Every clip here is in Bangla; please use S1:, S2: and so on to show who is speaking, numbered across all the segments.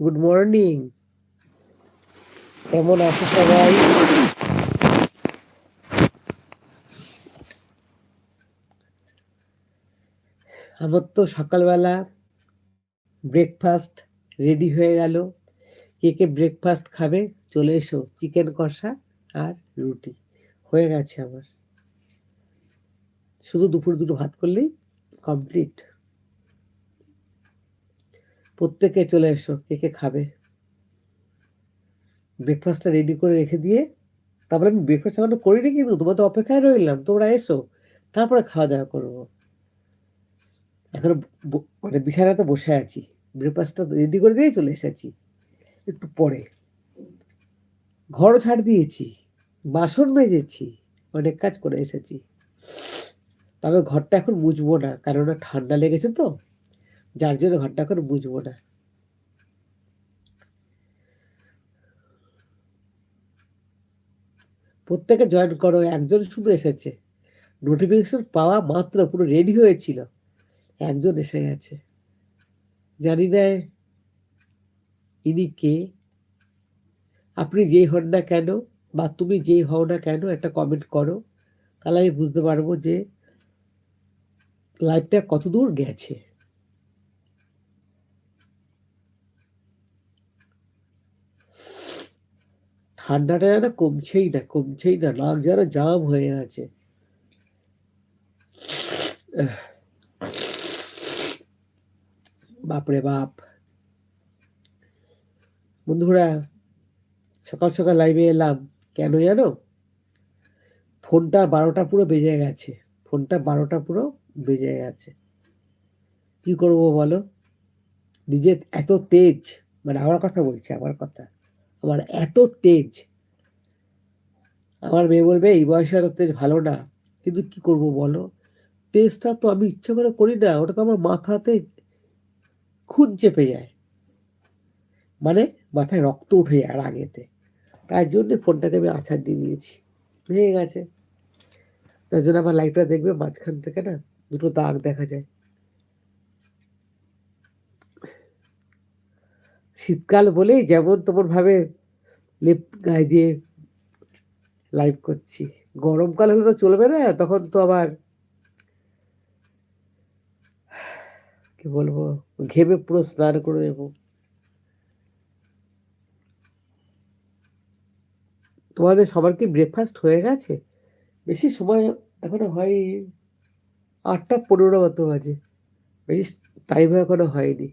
S1: গুড মর্নিং কেমন আছো সবাই? আমার তো সকালবেলা ব্রেকফাস্ট রেডি হয়ে গেল। কে কে ব্রেকফাস্ট খাবে? চলে এসো। চিকেন কষা আর রুটি। হয়ে গেছে আমার। শুধু দুপুর দুটো ভাত করলেই কমপ্লিট প্রত্যেকে চলে এসো, কে কে খাবে? ব্রেকফাস্টটা রেডি করে রেখে দিয়ে, তারপরে আমি ব্রেকফাস্ট এখনও করিনি কিন্তু তোমার তো অপেক্ষায় রইলাম, তোমরা এসো, তারপরে খাওয়া দাওয়া করব। এখনও মানে বিছানাতে বসে আছি ব্রেকফাস্টটা রেডি করে দিয়ে চলে এসেছি, একটু পরে। ঘরও ছাড় দিয়েছি, বাসন মেজেছি, অনেক কাজ করে এসেছি। তবে ঘরটা এখন মুছবো না কারণ ঠান্ডা লেগেছে তো। যার জন্য ঘরটা এখন বুঝব না। প্রত্যেকে জয়েন করো, একজন শুধু এসেছে। নোটিফিকেশন পাওয়া মাত্র পুরো রেডি হয়েছিল। একজন এসে গেছে। জানি না ইনি কে। আপনি যেই হন না কেন বা তুমি যেই হও না কেন একটা কমেন্ট করো। তাহলে আমি বুঝতে পারব যে লাইফটা কত দূর গেছে। ঠান্ডাটা যেন কমছেই না কমছেই না, নাক যেন জাম হয়ে আছে। বাপরে বাপ। বন্ধুরা, সকাল সকাল লাইভে এলাম। কেন জানো? ফোনটা বারোটা পুরো বেজে গেছে। ফোনটা বারোটা পুরো বেজে গেছে। কি করব বলো? নিজের এত তেজ মানে আমার কথা বলছে, আমার কথা। আমার এত তেজ। আমার মেয়ে বলবে, এই বয়সে এত তেজ ভালো না। কিন্তু কি করব বলো? তেজটা তো আমি ইচ্ছা করে করি না, ওটা তো আমার মাথাতে খুন চেপে যায়। মানে মাথায় রক্ত উঠে যায় আগেতে। তার জন্য ফোনটাকে আমি আছাড় দিয়ে দিয়েছি ভেঙে গেছে। তার জন্য আমার লাইটটা দেখবে মাঝখান থেকে না, দুটো দাগ দেখা যায়। শীতকাল বলেই যেমন তেমন ভাবে লেপ গায়ে দিয়ে লাইভ করছি। গরমকাল হলে তো চলবে না, তখন তো আবার কি বলব, ঘেমে পুরো স্নান করে দেবো তোমাদের সবার কি ব্রেকফাস্ট হয়ে গেছে? বেশি সময় এখনও হয় আটটা পনেরো মতো বাজে। বেশি টাইম এখনও হয়নি।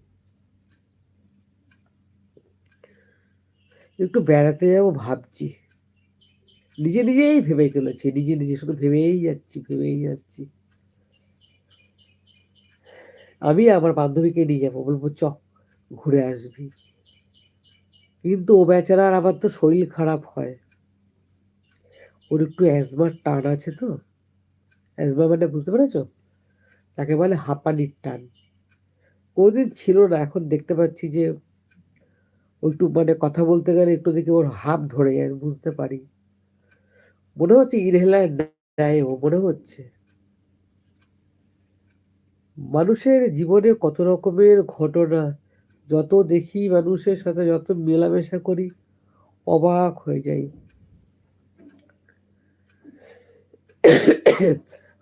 S1: একটু বেড়াতে যাব ভাবছি। নিজে নিজেই ভেবে চলেছি, নিজে নিজে শুধু ভেবেই যাচ্ছি ভেবেই যাচ্ছি। আমি আমার বান্ধবীকে নিয়ে যাব, বলব, চ, ঘুরে আসবি। কিন্তু ও বেচারার আবার তো শরীর খারাপ হয়। ওর একটু অ্যাজমার টান আছে তো। অ্যাজমা মানে বুঝতে পেরেছ? তাকে বলে হাঁপানির টান। কোনোদিন ছিল না, এখন দেখতে পাচ্ছি যে একটু মানে কথা বলতে গেলে একটু দেখি ওর হাফ ধরে যায় বুঝতে পারি। মনে হচ্ছে ইনহেলার নেয় ও, মনে হচ্ছে। মানুষের জীবনে কত রকমের ঘটনা, যত দেখি মানুষের সাথে, যত মেলামেশা করি, অবাক হয়ে যাই।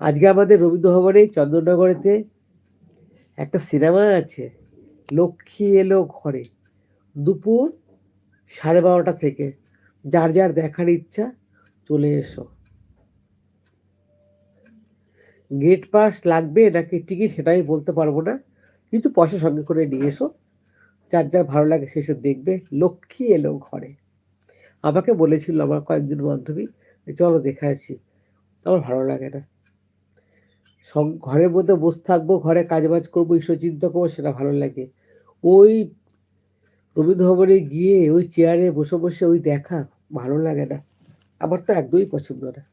S1: আজকে আমাদের রবীন্দ্র ভবনে চন্দননগরেতে একটা সিনেমা আছে, লক্ষ্মী এলো ঘরে। দুপুর সাড়ে বারোটা থেকে। যার যার দেখার ইচ্ছা, চলে এসো। গেট পাস লাগবে নাকি টিকিট সেটা আমি বলতে পারব না। কিছু পয়সা সঙ্গে করে নিয়ে এসো। যার যার ভালো লাগে শেষে দেখবে। লক্ষ্মী এলো ঘরে। আমাকে বলেছিল আমার কয়েকজন বান্ধবী চলো দেখে আসি। আমার ভালো লাগে না। ঘরের মধ্যে বসে থাকব, ঘরে কাজবাজ করব, ঈশ্বর চিন্তা করব, সেটা ভালো লাগে। ওই রবীন্দ্র ভবনে গিয়ে ওই চেয়ারে বসে বসে ওই দেখা ভালো লাগে না। আমার তো একদমই পছন্দ না।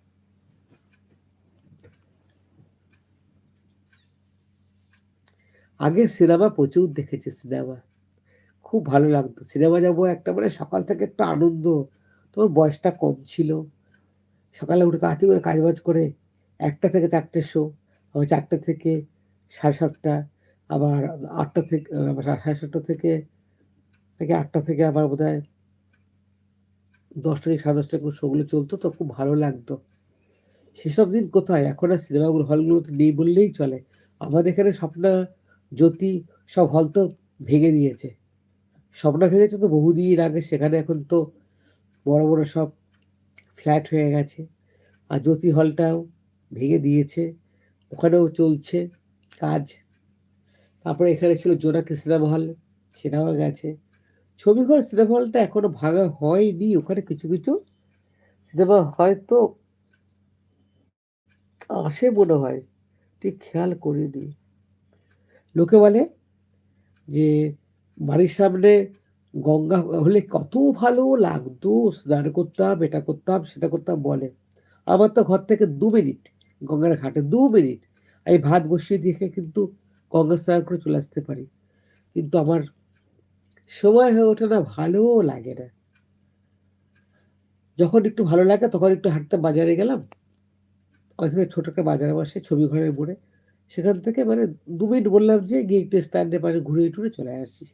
S1: আগে সিনেমা প্রচুর দেখেছি সিনেমা। খুব ভালো লাগতো। সিনেমা যাব একটা মানে সকাল থেকে একটা আনন্দ। তোমার বয়সটা কম ছিল। সকালে উঠে তাড়াতাড়ি করে কাজবাজ করে একটা থেকে চারটে শো আবার চারটে থেকে সাড়ে সাতটা, আবার আটটা থেকে সাড়ে সাতটা থেকে থেকে আটটা থেকে আবার বোধ হয় দশটা থেকে সাড়ে দশটা শোগুলো চলতো, তো খুব ভালো লাগতো। সেসব দিন কোথায়? এখন আর সিনেমাগুলো হলগুলোতে নেই বললেই চলে। আমাদের এখানে স্বপ্না, জ্যোতি সব হল তো ভেঙে দিয়েছে। স্বপ্না ভেঙেছে তো বহুদিন আগে, সেখানে এখন তো বড় বড় সব ফ্ল্যাট হয়ে গেছে। আর জ্যোতি হলটাও ভেঙে দিয়েছে, ওখানেও চলছে কাজ। তারপরে এখানে ছিল জোনাকি সিনেমা হল সেটাও গেছে। ছবিঘর সিনেমা হলটা এখনও ভাঙা হয়নি, ওখানে কিছু কিছু সিনেমা হয়তো আসে মনে হয়, ঠিক খেয়াল করিনি। লোকে বলে যে বাড়ির সামনে গঙ্গা হলে কত ভালো লাগতো, স্নান করতাম, এটা করতাম, সেটা করতাম বলে। আমার তো ঘর থেকে দু মিনিট, গঙ্গার ঘাটে দু মিনিট। আমি ভাত বসিয়ে দিয়ে কিন্তু গঙ্গা স্নান করে চলে আসতে পারি। কিন্তু আমার সময় হয়ে ওঠে না ভালো লাগে না। যখন একটু ভালো লাগে, তখন একটু হাঁটতে বাজারে গেলাম। ওইখানে ছোট একটা বাজারে বসে ছবি ঘরের মোড়ে। সেখান থেকে মানে দু মিনিট বললাম যে, গিয়ে একটু স্ট্যান্ডে পাশে ঘুরে টুরে চলে আসি।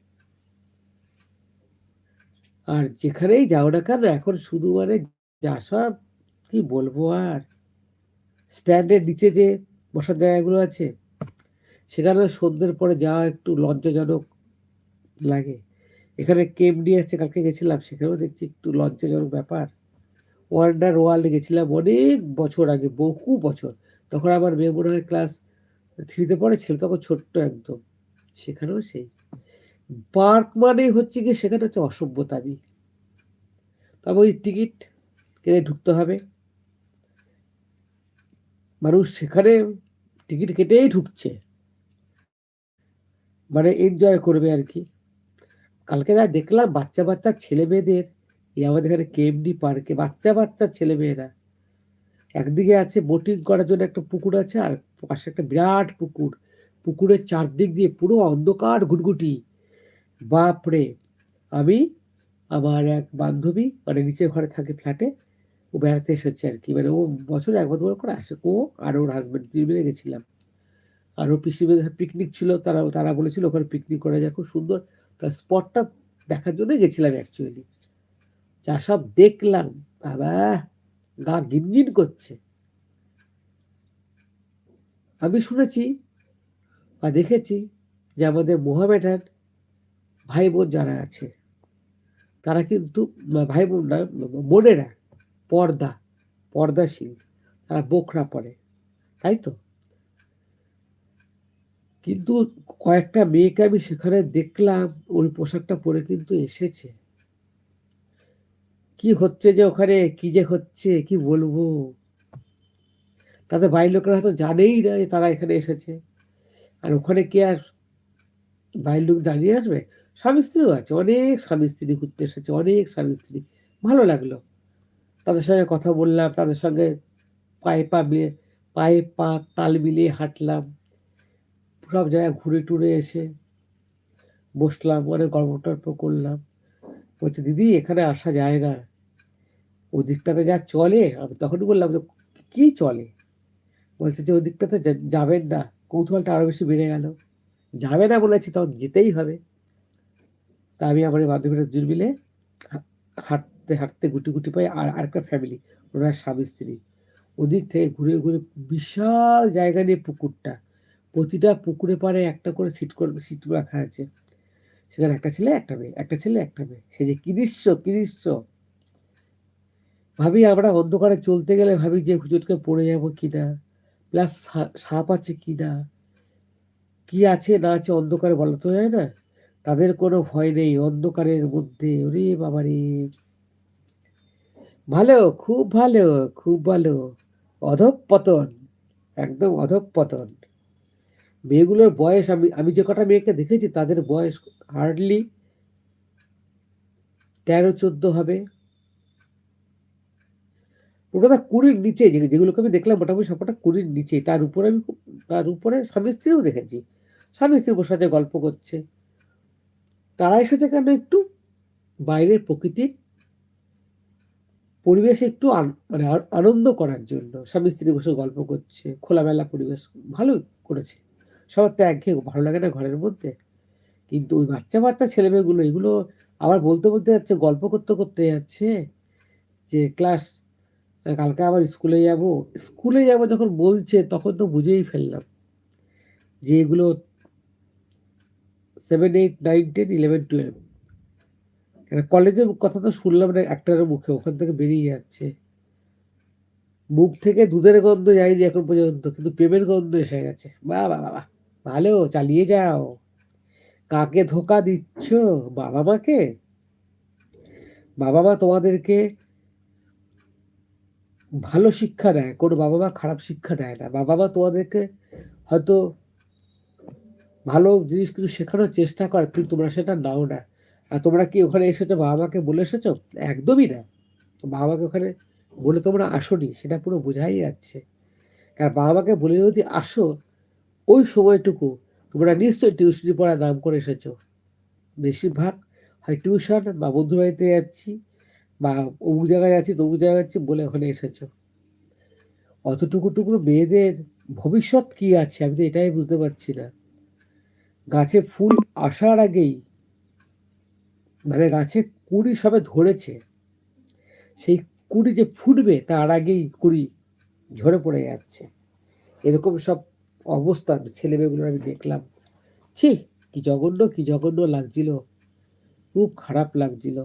S1: আর যেখানেই যাও না কেন, এখন শুধু মানে যা সব, কি বলব আর? স্ট্যান্ডের নিচে যে বসার জায়গাগুলো আছে, সেখানে সন্ধ্যের পরে যাওয়া একটু লজ্জাজনক লাগে। এখানে কেমডি আছে কালকে গেছিলাম, সেখানেও দেখছি একটু লজ্জাজনক ব্যাপার। ওয়ান্ডার ওয়ার্ল্ডে গেছিলাম অনেক বছর আগে, বহু বছর। তখন আমার মেয়ে মনে হয় ক্লাস থ্রিতে পড়ে, ছেলে তখন ছোট্ট একদম। সেখানেও সেই। পার্ক মানে হচ্ছে গিয়ে সেখানে হচ্ছে অসভ্যতামি তবে ওই টিকিট কিনে ঢুকতে হবে। মানুষ সেখানে টিকিট কেটেই ঢুকছে। মানে এনজয় করবে আর কি। কালকে যা দেখলাম বাচ্চা বাচ্চা ছেলে মেয়েদের এই আমাদের এখানে কেএমডি পার্কে, বাচ্চা বাচ্চা ছেলে মেয়েরা একদিকে আছে বোটিং করার জন্য একটা পুকুর আছে আর পাশে একটা বিরাট পুকুর। পুকুরের চারদিক দিয়ে পুরো অন্ধকার ঘুটঘুটি। বাপরে! আমি, আমার এক বান্ধবী মানে নিচের ঘরে থাকে ফ্ল্যাটে, ও বেড়াতে এসেছে আর কি। মানে ও বছরে একবার দুবার করে আসে। ও আর ওর হাজব্যান্ড দুই মিলে গেছিলাম। আর ও পিসি পিকনিক ছিল, তারা তারা বলেছিল ওখানে পিকনিক করা যায়। খুব সুন্দর স্পটটা দেখার জন্যই গেছিলাম অ্যাকচুয়ালি যা সব দেখলাম, বাবা, গা গিনগিন করছে। আমি শুনেছি বা দেখেছি যে আমাদের মোহামেডান ভাই বোন যারা আছে, তারা কিন্তু ভাই বোন না, বোনেরা, পর্দা, পর্দাশীল, তারা বোখরা পরে, তাই তো? কিন্তু কয়েকটা মেয়েকে আমি সেখানে দেখলাম ওই পোশাকটা পরে কিন্তু এসেছে। কি হচ্ছে যে ওখানে? কি যে হচ্ছে? কি বলব? তাদের বাড়ির লোকেরা হয়তো জানেই না যে তারা এখানে এসেছে। আর ওখানে কি আর বাড়ির লোক জানিয়ে আসবে? স্বামী স্ত্রীও আছে, অনেক স্বামী স্ত্রী ঘুরতে এসেছে, অনেক স্বামী স্ত্রী। ভালো লাগল। তাদের সঙ্গে কথা বললাম, তাদের সঙ্গে পায়ে পা মিলিয়ে পায়ে পা, তাল মিলিয়ে হাঁটলাম। সব জায়গায় ঘুরে টুরে এসে বসলাম অনেক গল্প টল্প করলাম। বলছে, দিদি, এখানে আসা যায় না। ওদিকটাতে যা চলে? আমি তখনই বললাম যে কী চলে? বলছে যে, ওদিকটাতে যাবেন না। কৌতূহলটা আরও বেশি বেড়ে গেল। যাবে না বলেছি, তখন যেতেই হবে। তা আমি আমার বান্ধবীরা দুই মিলে হাঁটতে হাঁটতে গুটি গুটি পাই আর আরেকটা ফ্যামিলি ওনার স্বামী, স্ত্রী। ওদিক থেকে ঘুরে ঘুরে বিশাল জায়গা নিয়ে পুকুরটা। প্রতিটা পুকুরে পারে একটা করে সিট করবে, সিট রাখা আছে। সেখানে একটা ছেলে, একটা মেয়ে, একটা ছেলে, একটা মেয়ে। সে যে কি দৃশ্য কি দৃশ্য? ভাবি, আমরা অন্ধকারে চলতে গেলে ভাবি যে হুজুরকে পড়ে যাব কিনা? প্লাস সাপ আছে কি না কি আছে, না আছে অন্ধকারে বলা তো যায় না। তাদের কোনো ভয় নেই অন্ধকারের মধ্যে। ওরে বাবারে ভালো, খুব ভালো খুব ভালো। অধঃপতন, একদম অধঃপতন। মেয়েগুলোর বয়স, আমি আমি যে কটা মেয়েকে দেখেছি, তাদের বয়স হার্ডলি তেরো, চোদ্দ হবে। ওটা কুড়ির নিচে যেগুলোকে আমি দেখলাম মোটামুটি সবটা কুড়ির নিচে। তার উপরে আমি তার উপরে স্বামী স্ত্রীও দেখেছি। স্বামী স্ত্রী বসে আছে, গল্প করছে। তারা এসেছে কেন একটু? বাইরের প্রকৃতির পরিবেশে একটু মানে আনন্দ করার জন্য। স্বামী স্ত্রী বসে গল্প করছে, খোলামেলা পরিবেশ ভালো করেছে। সবার তো একঘেয়ে ভালো লাগে না ঘরের মধ্যে। কিন্তু ওই বাচ্চা বাচ্চা ছেলেমেয়েগুলো, এগুলো আবার বলতে বলতে যাচ্ছে, গল্প করতে করতে যাচ্ছে যে, ক্লাস, কালকে আবার স্কুলে যাব। স্কুলে যাব যখন বলছে, তখন তো বুঝেই ফেললাম যে, এগুলো seven eight nine ten eleven twelve কলেজের কথা তো শুনলাম না একটার মুখে, ওখান থেকে বেরিয়ে যাচ্ছে। মুখ থেকে দুধের গন্ধ যায়নি এখন পর্যন্ত, কিন্তু প্রেমের গন্ধ এসে গেছে। বা বাবা ভালো, চালিয়ে যাও। কাকে ধোকা দিচ্ছ? বাবা মাকে? বাবা মা তোমাদেরকে ভালো শিক্ষা দেয়, কোনো বাবা মা খারাপ শিক্ষা দেয় না। বাবা মা তোমাদেরকে হয়তো ভালো জিনিস কিছু শেখানোর চেষ্টা করে, কিন্তু তোমরা সেটা নাও না। আর তোমরা কি ওখানে এসেছ? বাবা মাকে বলে এসেছ? একদমই না। বাবা মাকে ওখানে বলে তোমরা আসোনি, সেটা পুরো বোঝাই যাচ্ছে। কারণ বাবা মাকে বলে যদি আসো, ওই সময়টুকু তোমরা নিশ্চয়ই টিউশনি পড়ার নাম করে এসেছ। বেশিরভাগ হয় টিউশন বা বন্ধু বাড়িতে যাচ্ছি বা অমুক জায়গায় যাচ্ছি, তমুক জায়গায় যাচ্ছি বলে ওখানে এসেছ। অতটুকু টুকরো মেয়েদের ভবিষ্যৎ কি আছে, আমি তো এটাই বুঝতে পারছি না। গাছে ফুল আসার আগেই মানে গাছে কুড়ি সবে ধরেছে, সেই কুড়ি যে ফুটবে তার আগেই কুড়ি ঝরে পড়ে যাচ্ছে। এরকম সব অবস্থা ছেলে মেয়েগুলো আমি দেখলাম। ছি, কি জঘন্য কি জঘন্য লাগছিল। খুব খারাপ লাগছিল।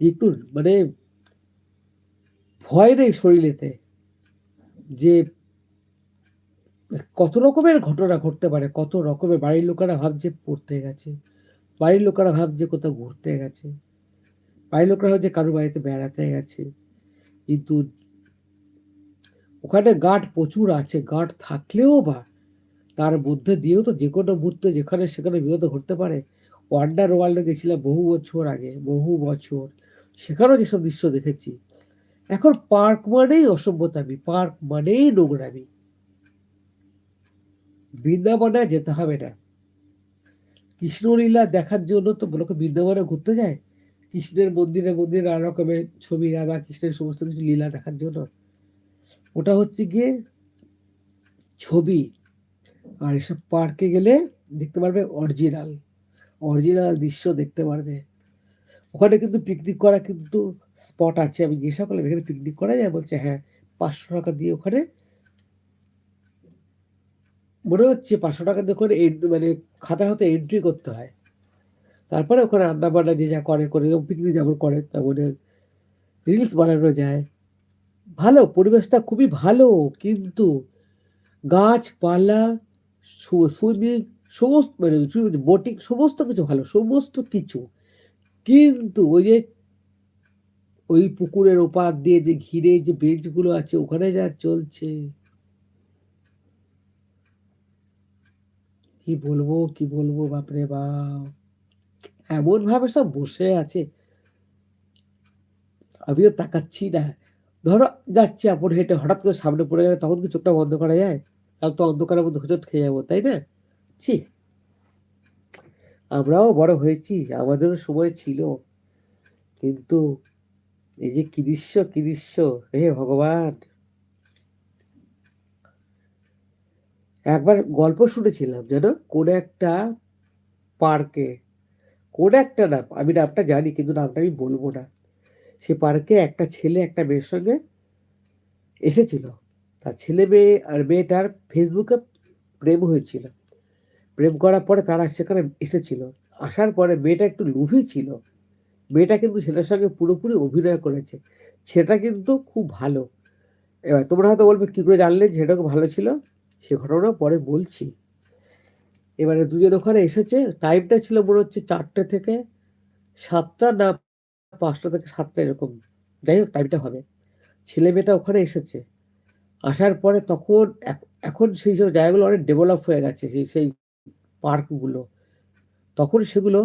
S1: যে একটু মানে ভয় নেই শরীরেতে যে কত রকমের ঘটনা ঘটতে পারে, কত রকমের বাড়ির লোকেরা ভাবছে পড়তে গেছে, বাড়ির লোকেরা ভাবছে কোথাও ঘুরতে গেছে, বাড়ির লোকেরা ভাবছে কারোর বাড়িতে বেড়াতে গেছে। কিন্তু ওখানে গার্ড প্রচুর আছে গার্ড থাকলেও বা তার মধ্যে দিয়েও তো যে কোনো মুহূর্তে যেখানে সেখানে বিপদ ঘটতে পারে। ওয়ান্ডার ওয়ার্ল্ডে গেছিলাম বহু বছর আগে, বহু বছর। সেখানেও যেসব দৃশ্য দেখেছি। এখন পার্ক মানেই অসভ্যতামি পার্ক মানেই নোংরামি। বৃন্দাবনে যেতে হবে না। কৃষ্ণলীলা দেখার জন্য তো লোকে বৃন্দাবনে ঘুরতে যায়। কৃষ্ণের মন্দিরে মন্দিরে নানা রকমের ছবি, রাধা কৃষ্ণের সমস্ত কিছু লীলা দেখার জন্য। ওটা হচ্ছে গিয়ে ছবি। আর এসব পার্কে গেলে দেখতে পারবে অরিজিনাল। অরিজিনাল দৃশ্য দেখতে পারবে। ওখানে কিন্তু পিকনিক করা কিন্তু স্পট আছে। আমি জিজ্ঞাসা করলাম, এখানে পিকনিক করা যায়? বলছে হ্যাঁ পাঁচশো টাকা দিয়ে ওখানে মনে হচ্ছে পাঁচশো টাকা দিয়ে ওখানে মানে খাতা হতে এন্ট্রি করতে হয়। তারপরে ওখানে রান্না বান্না যে যা করে করে পিকনিক যেমন করে তেমন রিলস বানানো যায়। ভালো, পরিবেশটা খুবই ভালো, কিন্তু গাছপালা সুইমিং, সমস্ত মানে বোটিং সমস্ত কিছু ভালো, সমস্ত কিছু। কিন্তু ওই যে, ওই পুকুরের ওপার দিয়ে যে ঘিরে যে বেঞ্চগুলো আছে, ওখানে যা চলছে। কি বলব কি বলব, বাপরে বাপ। এমন ভাবে সব বসে আছে। আমিও তাকাচ্ছি না। ধরো, যাচ্ছি আপন হেঁটে, হঠাৎ করে সামনে পড়ে গেলে তখন কি চোখটা বন্ধ করা যায়? তাহলে তো অন্ধকারের মধ্যে হোঁচট খেয়ে যাব, তাই না? ছি। আমরাও বড় হয়েছি, আমাদেরও সময় ছিল। কিন্তু এই যে কি দৃশ্য কি দৃশ্য হে ভগবান! একবার গল্প শুনেছিলাম যেন, কোন একটা পার্কে কোন একটা নাম আমি নামটা জানি কিন্তু নামটা আমি বলব না। সে পার্কে একটা ছেলে একটা মেয়ের সঙ্গে এসেছিল। তার ছেলে মেয়ে আর মেয়েটার ফেসবুকে প্রেম হয়েছিল। প্রেম করার পরে তারা সেখানে এসেছিল। আসার পরে মেয়েটা একটু লুভি ছিল। মেয়েটা কিন্তু ছেলের সঙ্গে পুরোপুরি অভিনয় করেছে। সেটা কিন্তু খুব ভালো। এবার তোমরা হয়তো বলবে, কী করে জানলে যে ভালো ছিল? সে ঘটনা পরে বলছি। এবারে দুজন ওখানে এসেছে টাইমটা ছিল মনে হচ্ছে চারটে থেকে সাতটা না পাঁচটা থেকে সাতটা এরকম। যাই হোক টাইমটা হবে। ছেলে মেয়েটা ওখানে এসেছে। আসার পরে তখন এখন সেই সব জায়গাগুলো অনেক ডেভেলপ হয়ে গেছে, সেই সেই পার্কগুলো তখন সেগুলো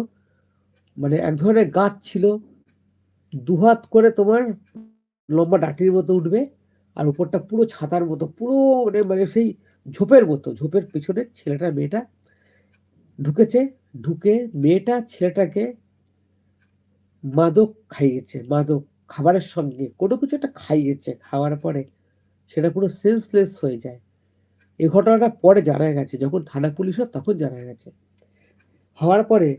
S1: মানে এক ধরনের গাছ ছিল, দুহাত করে তোমার লম্বা ডাটির মতো উঠবে আর উপরটা পুরো ছাতার মতো, পুরো মানে মানে সেই ঝোপের মতো, ঝোপের পিছনে ছেলেটা, মেয়েটা ঢুকেছে, ঢুকে মেয়েটা ছেলেটাকে মাদক খাইয়েছে, মাদক খাবারের সঙ্গে, কোনো কিছু একটা খাইয়েছে, খাওয়ার পরে সেটা পুরো সেন্সলেস হয়ে যায়। এই ঘটনাটা পরে জানা গেছে, যখন থানা পুলিশ হয় তখন জানা গেছে। হওয়ার পরে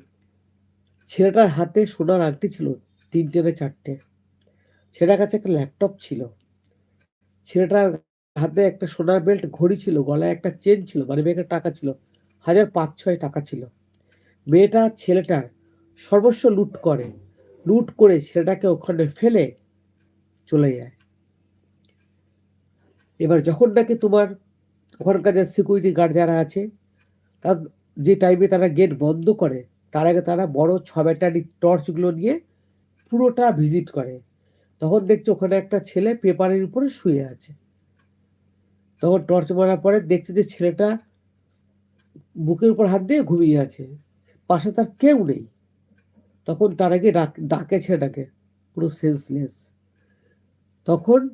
S1: ছেলেটার হাতে সোনার আংটি ছিল, তিনটে না চারটে। ছেলেটার কাছে একটা ল্যাপটপ ছিল। ছেলেটার হাতে একটা সোনার বেল্ট ঘড়ি ছিল, গলায় একটা চেন ছিল মানে ব্যাগের টাকা ছিল। হাজার পাঁচ ছয় টাকা ছিল। মেয়েটা ছেলেটার সর্বস্ব লুট করে লুট করে ছেলেটাকে ওখানে ফেলে চলে যায়। এবার যখন নাকি তোমার ওখানকার যে সিকিউরিটি গার্ড যারা আছে, তার যে টাইমে তারা গেট বন্ধ করে, তার আগে তারা বড় ছ ব্যাটারি টর্চগুলো নিয়ে পুরোটা ভিজিট করে। তখন দেখছে ওখানে একটা ছেলে পেপারের উপরে শুয়ে আছে। তখন টর্চ মারার পরে দেখছে যে ছেলেটা বুকের উপর হাত দিয়ে ঘুমিয়ে আছে। পাশে তার কেউ নেই। তখন তার আগে ডাক, ডাকে ছেলেটাকে, পুরো সেন্সলেস তখন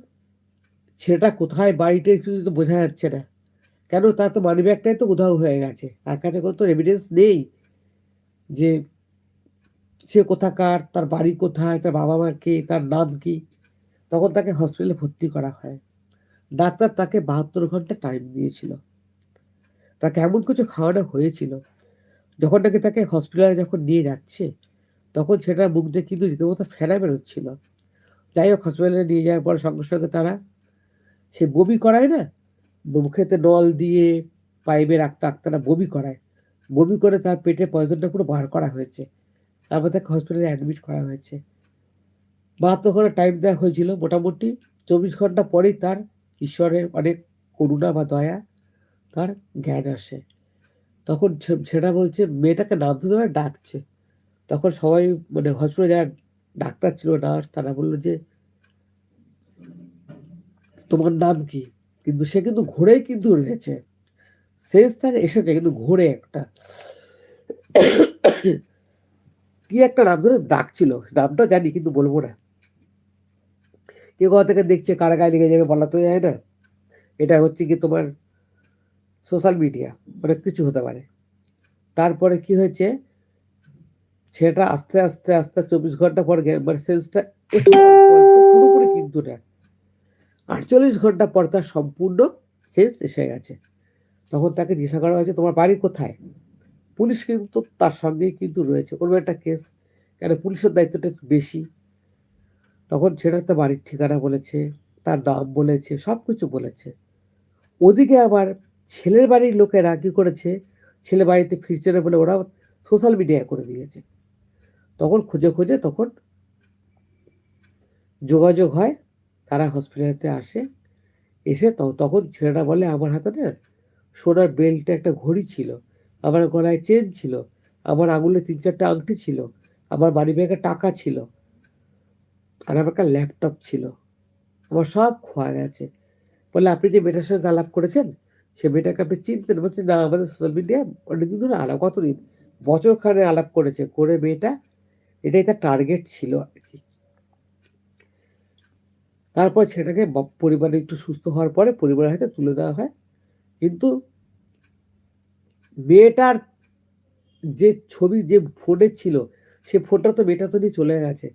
S1: ছেলেটা কোথায় বাড়িটা কিছু তো বোঝা যাচ্ছে না। কেন তার তো মানি ব্যাগটাই তো উধাও হয়ে গেছে। তার কাছে কোনো তো এভিডেন্স নেই যে সে কোথাকার, তার বাড়ি কোথায়, তার বাবা মা কে, তার নাম কি। তখন তাকে হসপিটালে ভর্তি করা হয়। ডাক্তার তাকে বাহাত্তর ঘণ্টা টাইম দিয়েছিল। তাকে এমন কিছু খাওয়ানো হয়েছিল, যখন নাকি তাকে হসপিটালে যখন নিয়ে যাচ্ছে, তখন সেটা মুখ দিয়ে কিন্তু রীতিমতো ফেরা বেরোচ্ছিল। যাই হোক হসপিটালে নিয়ে যাওয়ার পর সঙ্গে সঙ্গে তারা, সে বমি করায় না? মুখেতে নল দিয়ে পাইপে রাখতে রাখতে বমি করায়। বমি করে তার পেটে পয়জনটা পুরো বার করা হয়েছে। তারপর তাকে হসপিটালে অ্যাডমিট করা হয়েছে। বাহাত্তর ঘণ্টা টাইম দেওয়া হয়েছিল মোটামুটি। চব্বিশ ঘণ্টা পরেই তার ঈশ্বরের অনেক করুণা বা দয়া তার জ্ঞান আসে। তখন সেটা বলছে, মেয়েটাকে নাম ধরে ডাকছে। তখন সবাই মানে হসপিটালে যারা ডাক্তার ছিল, নার্স, তারা বলল যে, তোমার নাম কি? কিন্তু সে কিন্তু ঘোরেই কিন্তু রয়েছে। সে স্থানে এসেছে, কিন্তু ঘোরে একটা। কি একটা নাম ধরে ডাকছিল নামটা জানি, কিন্তু বলব না। কে কোথা থেকে দেখছে, কারা গায়ে লেগে যাবে বলা তো যায় না। এটা হচ্ছে কি তোমার সোশ্যাল মিডিয়া অনেক কিছু হতে পারে। তারপরে কি হয়েছে? সেটা আস্তে আস্তে আস্তে চব্বিশ ঘণ্টা পর মানে সেন্সটা পুরোপুরি কিন্তু না। আটচল্লিশ ঘণ্টা পর তার সম্পূর্ণ সেন্স এসে গেছে। তখন তাকে জিজ্ঞাসা করা হয়েছে, তোমার বাড়ি কোথায়? পুলিশ কিন্তু তার সঙ্গেই কিন্তু রয়েছে। কোনো একটা কেস, কেন পুলিশের দায়িত্বটা একটু বেশি। তখন সেটা তার বাড়ির ঠিকানা বলেছে, তার নাম বলেছে সব কিছু বলেছে। ওদিকে আবার ছেলের বাড়ির লোকেরা কী করেছে? ছেলে বাড়িতে ফিরছে না বলে ওরা সোশ্যাল মিডিয়ায় করে দিয়েছে। তখন খুঁজে খুঁজে তখন যোগাযোগ হয়, তারা হসপিটালেতে আসে, এসে তখন ছেলেটা বলে, আমার হাতে না সোনার বেল্টে একটা ঘড়ি ছিল, আমার গলায় চেন ছিল, আমার আঙুলে তিন চারটা আংটি ছিল, আমার বাড়ি ব্যাগে টাকা ছিল, আর আমার একটা ল্যাপটপ ছিল। আমার সব খোয়া গেছে। বলে, আপনি যে মেয়েটার সঙ্গে আলাপ করেছেন সে মেয়েটাকে আপনি চিনতেন বলছেন, না, আমাদের সোশ্যাল মিডিয়া অনেকদিন ধরে আলাপ, কতদিন? বছর খানে আলাপ করেছে, করে মেয়েটা, এটাই তার টার্গেট ছিল আর কি। তারপর সেটাকে পরিবারে একটু সুস্থ হওয়ার পরে পরিবারের হাতে তুলে দেওয়া হয়। কিন্তু মেয়েটার যে ছবি, যে ফোনে ছিল, সে ফোনটা তো মেয়েটা তো নিয়ে চলে গেছে।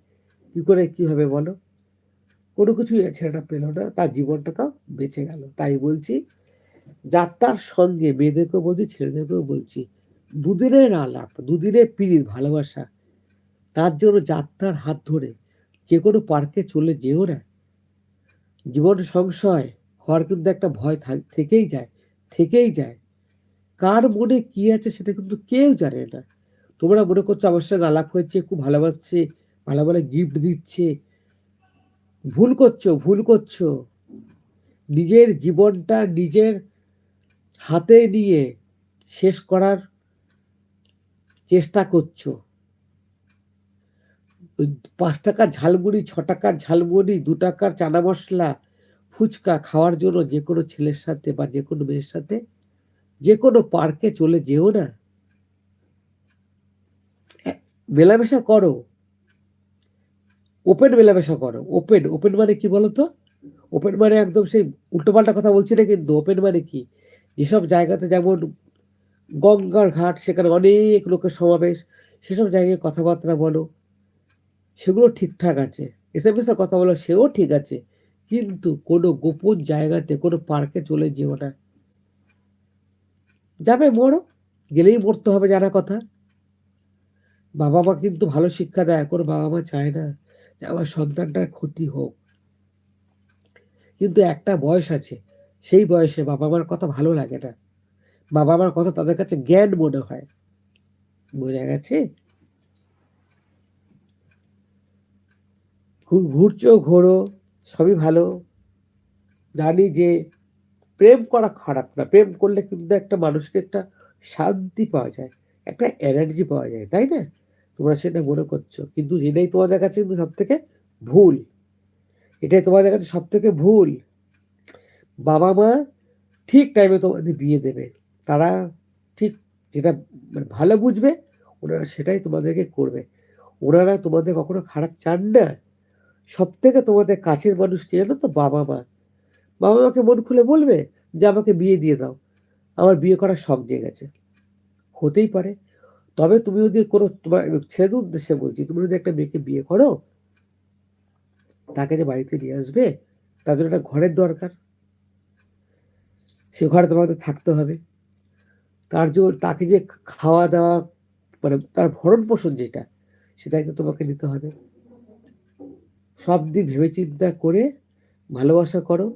S1: কি করে, কি হবে বলো? কোনো কিছুই ছেলেটা পেল না, তার জীবনটা তাও বেঁচে গেল। তাই বলছি যাত্রার সঙ্গে মেয়েদেরকেও বলছি, ছেলেদেরকেও বলছি, দুদিনের আলাপ, দুদিনের পিড়ির ভালোবাসা, তার জন্য যাত্রার হাত ধরে, যে কোনো পার্কে চলে যেও না। জীবন সংশয় হওয়ার কিন্তু একটা ভয় থেকেই যায় থেকেই যায়। কার মনে কি আছে সেটা কিন্তু কেউ জানে না। তোমরা মনে করছ আমার সঙ্গে আলাপ হয়েছে, খুব ভালোবাসছে, ভালো ভালো গিফট দিচ্ছে। ভুল করছ ভুল করছ। নিজের জীবনটা, নিজের হাতে নিয়ে শেষ করার চেষ্টা করছ। পাঁচ টাকার ঝালমুড়ি, ছ টাকার ঝালমুড়ি, দু টাকার চানা মশলা, ফুচকা খাওয়ার জন্য যে কোনো ছেলের সাথে বা যে কোনো মেয়ের সাথে, যে কোনো পার্কে চলে যেও না। মেলামেশা করো। ওপেন মেলামেশা করো। ওপেন ওপেন মানে কি বলতো? ওপেন মানে একদম সেই উল্টোপাল্টা কথা বলছি না কিন্তু, ওপেন মানে কি? যেসব জায়গাতে যেমন গঙ্গার ঘাট, সেখানে অনেক লোকের সমাবেশ, সেসব জায়গায় কথাবার্তা বলো, সেগুলো ঠিকঠাক আছে। এসে এসে কথা বলো, সেও ঠিক আছে। কিন্তু কোনো গোপন জায়গাতে, কোনো পার্কে চলে যেও না। যাবে মরো, গেলেই মরতে হবে জানা কথা। বাবা মা কিন্তু ভালো শিক্ষা দেয় কোনো বাবা মা চায় না যে আমার সন্তানটার ক্ষতি হোক। কিন্তু একটা বয়স আছে সেই বয়সে বাবা মার কথা ভালো লাগে না। বাবা মার কথা তাদের কাছে জ্ঞান মনে হয়। বোঝা গেছে? ঘুরছো, ঘোরো, সবই ভালো। জানি যে প্রেম করা খারাপ না। প্রেম করলে কিন্তু একটা মানুষকে একটা শান্তি পাওয়া যায়, একটা এনার্জি পাওয়া যায়, তাই না? তোমরা সেটা মনে করছ। কিন্তু এটাই তোমাদের কাছে কিন্তু সব থেকে ভুল। এটাই তোমাদের কাছে সব থেকে ভুল। বাবা মা ঠিক টাইমে তোমাদের বিয়ে দেবে। তারা ঠিক যেটা মানে ভালো বুঝবে, ওনারা সেটাই তোমাদেরকে করবে। ওনারা তোমাদের কখনো খারাপ চান না। সব থেকে তোমাদের কাছের মানুষ কে জানো তো? বাবা মা। বাবা মাকে মন খুলে বলবে যে, আমাকে বিয়ে দিয়ে দাও। আমার বিয়ে করার শখ জেগেছে হতেই পারে। তবে তুমি যদি কোনো তোমার ছেলেদের উদ্দেশ্যে বলছি, তুমি যদি একটা মেয়েকে বিয়ে করো, তাকে যে বাড়িতে নিয়ে আসবে, তার জন্য একটা ঘরের দরকার। সে ঘরে তোমাকে থাকতে হবে। তার জন্য তাকে যে খাওয়া দাওয়া মানে তার ভরণ পোষণ যেটা সেটা কিন্তু তোমাকে নিতে হবে। সব দিক ভেবে চিন্তা করে ভালোবাসা করো,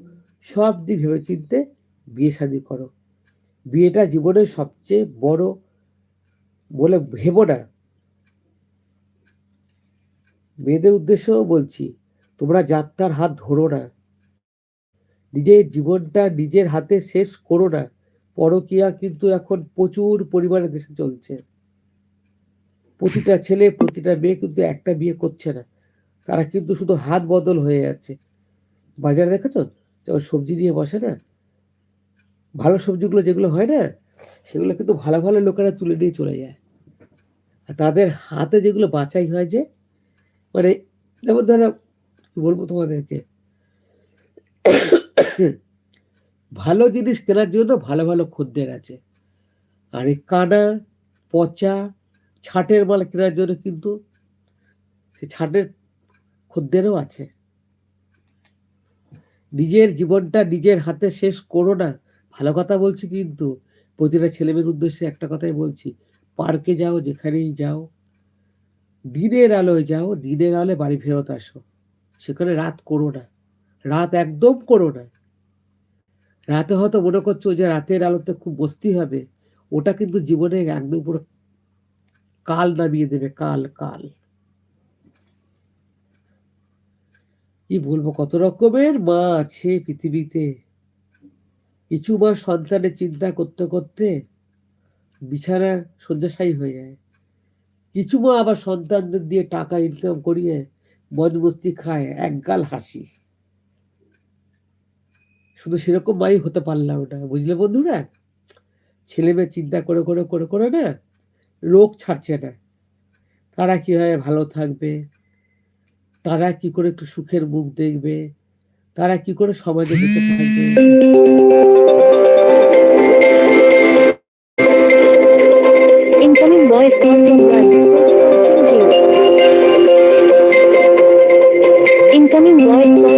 S1: সব দিক ভেবে চিনতে বিয়ে শাদি করো। বিয়েটা জীবনের সবচেয়ে বড় বলে ভেবো না। মেয়েদের উদ্দেশ্যও বলছি, তোমরা যাত্রার হাত ধরো না। নিজের জীবনটা নিজের হাতে শেষ করো না। পরকিয়া কিন্তু এখন প্রচুর পরিমাণে দেশে চলছে। প্রতিটা ছেলে, প্রতিটা মেয়ে কিন্তু একটা বিয়ে করছে না। তারা কিন্তু শুধু হাত বদল হয়ে যাচ্ছে। বাজারে দেখেছ? যখন সবজি নিয়ে বসে না, ভালো সবজিগুলো যেগুলো হয় না, সেগুলো কিন্তু ভালো ভালো লোকেরা তুলে নিয়ে চলে যায়। আর তাদের হাতে যেগুলো বাছাই হয় যে মানে যেমন ধরো বলব তোমাদেরকে? ভালো জিনিস কেনার জন্য ভালো ভালো খদ্দের আছে। আর এই কানা, পচা, ছাটের মাল কেনার জন্য কিন্তু সে ছাটের খদ্দেরও আছে। নিজের জীবনটা নিজের হাতে শেষ করো না। ভালো কথা বলছি কিন্তু প্রতিটা ছেলেমেয়ের উদ্দেশ্যে একটা কথাই বলছি, পার্কে যাও, যেখানেই যাও, দিনের আলোয় যাও, দিনের আলোয় বাড়ি ফেরত আসো। সেখানে রাত করো না। রাত একদম করো না। রাতে হয়তো মনে করছ যে রাতের আলোতে খুব বসতি হবে, ওটা কিন্তু জীবনে একদম পুরো কাল নামিয়ে দেবে, কাল কাল। কি বলব, কত রকমের মা আছে পৃথিবীতে। কিছু মা সন্তানের চিন্তা করতে করতে বিছানা শয্যাশায়ী হয়ে যায়। কিছু মা আবার সন্তানদের দিয়ে টাকা ইনকাম করিয়ে মজ মস্তি খায়, একগাল হাসি। শুধু সেরকম মাই হতে পারলাম না। বুঝলে বন্ধুরা? ছেলে মেয়ে চিন্তা করে করে করে করে না রোগ ছাড়ছে না। তারা কীভাবে ভালো থাকবে? তারা কি করে একটু সুখের মুখ দেখবে? তারা কি করে সমাজে বেঁচে থাকবে?
S2: Incoming voice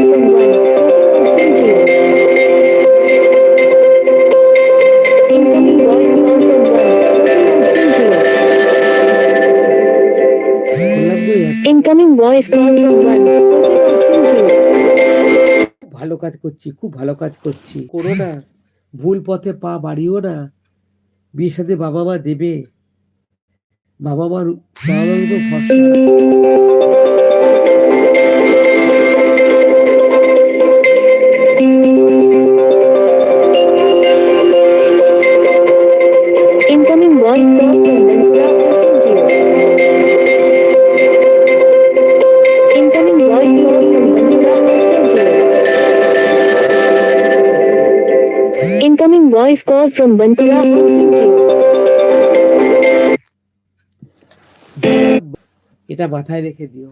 S1: ভালো কাজ করছি খুব ভালো কাজ করছি। করো না। ভুল পথে পা বাড়িও না। বিয়ের সাথে বাবা মা দেবে। বাবা মার বাবা মার উপর ভরসা।
S2: Voice call from Ventura
S1: এটা মাথায় রেখে দিও।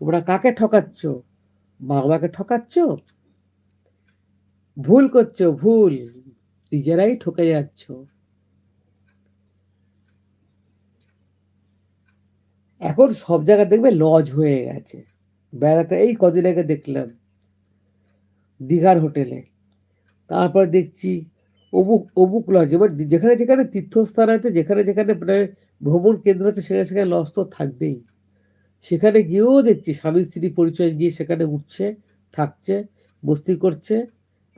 S1: তোমরা কাকে ঠকাচ্ছ? বাবাকে ঠকাচ্ছ? ভুল করছ, ভুল। নিজেরাই ঠকে যাচ্ছ। এখন সব জায়গা দেখবে লজ হয়ে গেছে। বেড়াতে এই কদিন আগে দেখলাম। দীঘার হোটেলে। তারপর দেখছি অমুক অমুক লজ, এবার যেখানে যেখানে তীর্থস্থান আছে, যেখানে যেখানে মানে ভ্রমণ কেন্দ্র আছে, সেখানে সেখানে লস তো থাকবেই। সেখানে গিয়েও দেখছি, স্বামী স্ত্রী পরিচয় গিয়ে সেখানে উঠছে, থাকছে, মস্তি করছে,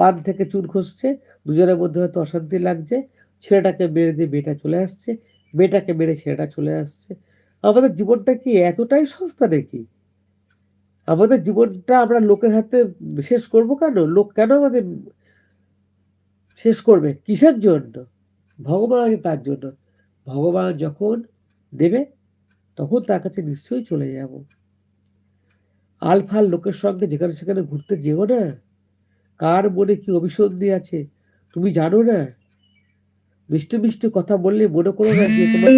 S1: পান থেকে চুন খসছে, দুজনের মধ্যে হয়তো অশান্তি লাগছে, ছেলেটাকে মেরে দিয়ে মেয়েটা চলে আসছে, মেয়েটাকে মেরে ছেলেটা চলে আসছে। আমাদের জীবনটা কি এতটাই সস্তা নাকি? আমাদের জীবনটা আমরা লোকের হাতে শেষ করব কেন? লোক কেন আমাদের শেষ করবে? কিসের জন্য? ভগবান আছে তার জন্য। ভগবান যখন দেবে, তখন তার কাছে নিশ্চয়ই চলে যাব। আলফাল লোকের সঙ্গে যেখানে সেখানে ঘুরতে যেও না। কার মনে কি অভিসন্ধি আছে? তুমি জানো না? মিষ্টি মিষ্টি কথা বললে মনে করো না যে তোমার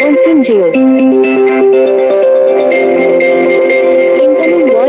S1: ওপেন সিম জিও